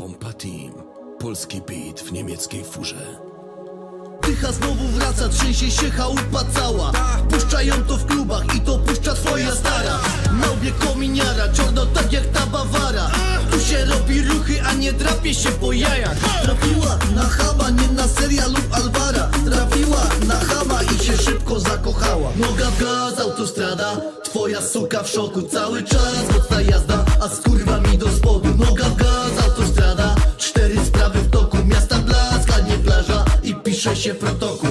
Pompa Team. Polski beat w niemieckiej furze. Tycha znowu wraca, trzęsie się chałupa cała. Puszczają to w klubach i to puszcza twoja stara. Na kominiara, czarno tak jak ta Bawara. Tu się robi ruchy, a nie drapie się po jajach. Trafiła na chama, nie na seria lub Alvara. Trafiła na chama i się szybko zakochała. Noga w gaz, autostrada, twoja suka w szoku Cały czas. Mocna jazda, a z kurwami do spodu pisze się protokół.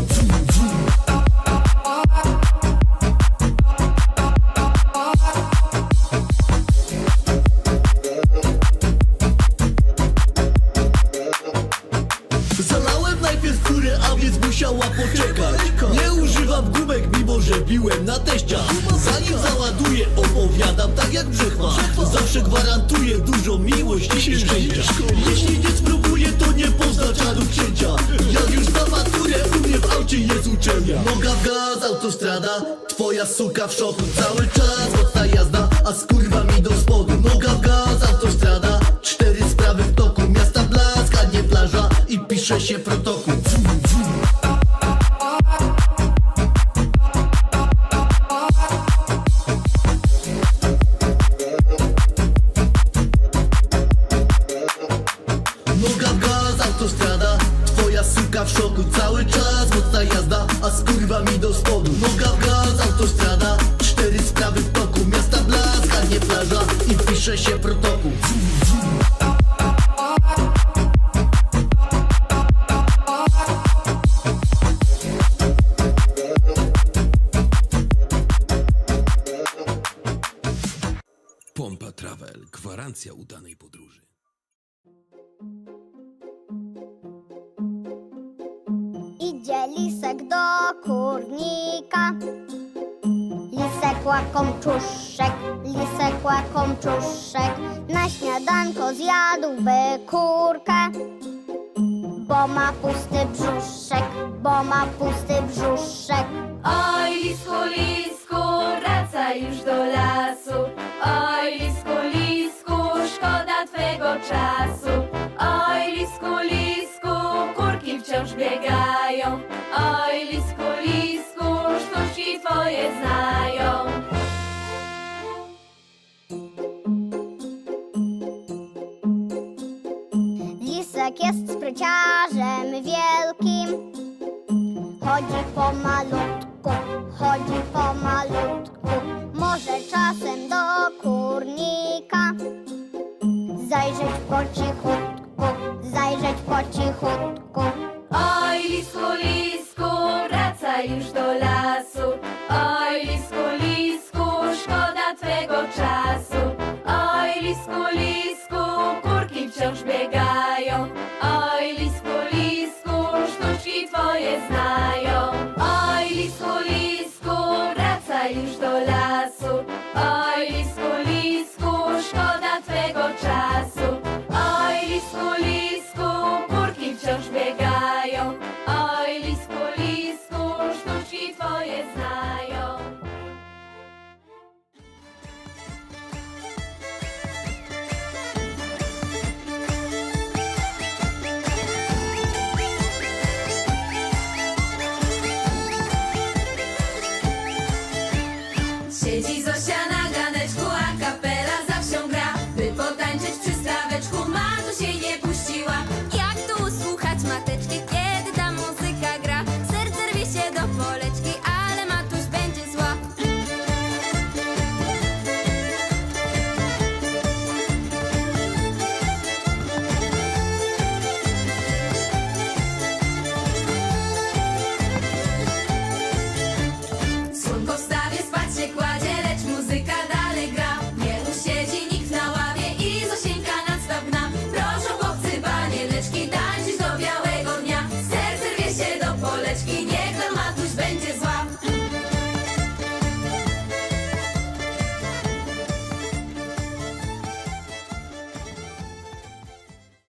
Zalałem najpierw furę, a więc musiała poczekać. Nie używam mimo że biłem na teścia Zanim załaduję, opowiadam tak jak brzechwa. Zawsze gwarantuję dużo miłości i szczęścia twoja suka w szoku Cały czas mocna jazda, a z kurwami do spodu Noga w gaz, autostrada, cztery sprawy w toku Miasta blask, a nie plaża i pisze się protokół. Noga w gaz, autostrada Twoja suka w szoku Cały czas mocna jazda A z kurwami do spodu. Noga w gaz, pisze się protokół Pompa Travel. Gwarancja udanej podróży. Idzie lisek do kurnika. Lisek łakomczuszek, lisek łakomczuszek. Na śniadanko zjadłby kurkę. Bo ma pusty brzuszek, bo ma pusty brzuszek. Oj, lisku, lisku, wracaj już do lasu. Oj, lisku, lisku, szkoda twego czasu. Oj, lisku, lisku, kurki wciąż biegają. Oj, lisku, Lisek jest spryciarzem wielkim. Chodzi pomalutku, chodzi pomalutku. Może czasem do kurnika zajrzeć po cichutku, zajrzeć po cichutku. Oj, lisku, lisku, wracaj już do lasu. Oj, lisku, lisku, szkoda twego czasu. Jesus.